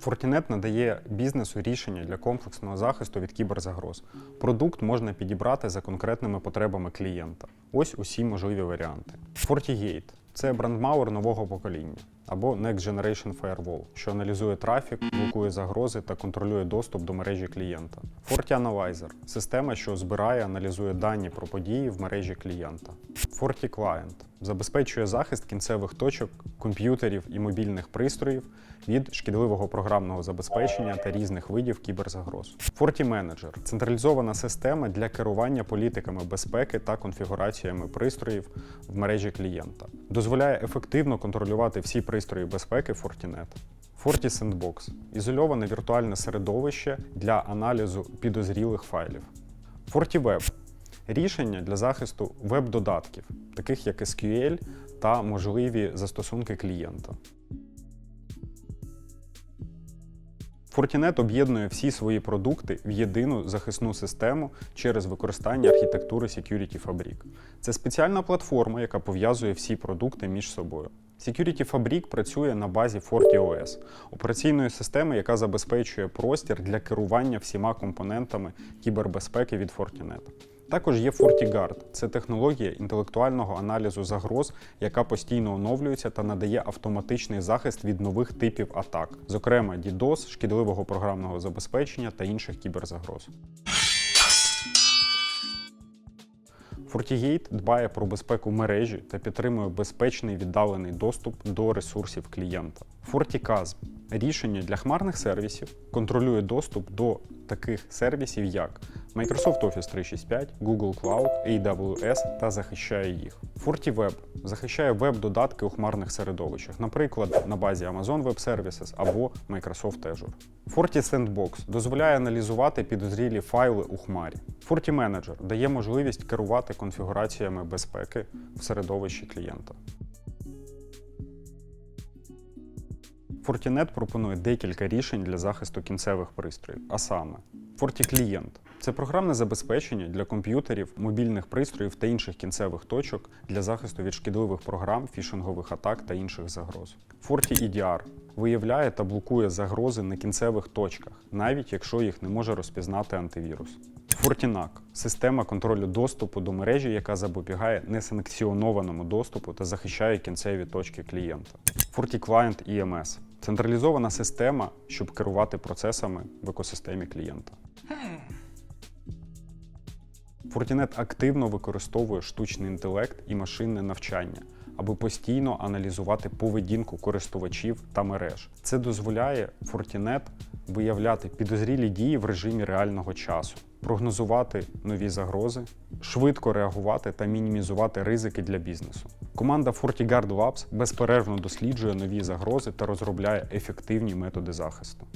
Fortinet надає бізнесу рішення для комплексного захисту від кіберзагроз. Продукт можна підібрати за конкретними потребами клієнта. Ось усі можливі варіанти. FortiGate – це брендмауер нового покоління або Next Generation Firewall, що аналізує трафік, блокує загрози та контролює доступ до мережі клієнта. FortiAnalyzer – система, що збирає, аналізує дані про події в мережі клієнта. FortiClient – забезпечує захист кінцевих точок, комп'ютерів і мобільних пристроїв від шкідливого програмного забезпечення та різних видів кіберзагроз. FortiManager – централізована система для керування політиками безпеки та конфігураціями пристроїв в мережі клієнта. Дозволяє ефективно контролювати всі пристрої безпеки Fortinet. FortiSandbox – ізольоване віртуальне середовище для аналізу підозрілих файлів. FortiWeb – рішення для захисту веб-додатків, таких як SQL та можливі застосунки клієнта. Fortinet об'єднує всі свої продукти в єдину захисну систему через використання архітектури Security Fabric. Це спеціальна платформа, яка пов'язує всі продукти між собою. Security Fabric працює на базі FortiOS, операційної системи, яка забезпечує простір для керування всіма компонентами кібербезпеки від Fortinet. Також є FortiGuard – це технологія інтелектуального аналізу загроз, яка постійно оновлюється та надає автоматичний захист від нових типів атак, зокрема DDoS, шкідливого програмного забезпечення та інших кіберзагроз. FortiGate дбає про безпеку мережі та підтримує безпечний віддалений доступ до ресурсів клієнта. FortiCasm – рішення для хмарних сервісів, контролює доступ до таких сервісів, як Microsoft Office 365, Google Cloud, AWS та захищає їх. FortiWeb захищає веб-додатки у хмарних середовищах, наприклад, на базі Amazon Web Services або Microsoft Azure. FortiSandbox дозволяє аналізувати підозрілі файли у хмарі. FortiManager дає можливість керувати конфігураціями безпеки в середовищі клієнта. Fortinet пропонує декілька рішень для захисту кінцевих пристроїв, а саме FortiClient – це програмне забезпечення для комп'ютерів, мобільних пристроїв та інших кінцевих точок для захисту від шкідливих програм, фішингових атак та інших загроз. FortiEDR виявляє та блокує загрози на кінцевих точках, навіть якщо їх не може розпізнати антивірус. FortiNAC – система контролю доступу до мережі, яка запобігає несанкціонованому доступу та захищає кінцеві точки клієнта. FortiClient EMS – централізована система, щоб керувати процесами в екосистемі клієнта. Fortinet активно використовує штучний інтелект і машинне навчання, аби постійно аналізувати поведінку користувачів та мереж. Це дозволяє Fortinet виявляти підозрілі дії в режимі реального часу, прогнозувати нові загрози, швидко реагувати та мінімізувати ризики для бізнесу. Команда FortiGuard Labs безперервно досліджує нові загрози та розробляє ефективні методи захисту.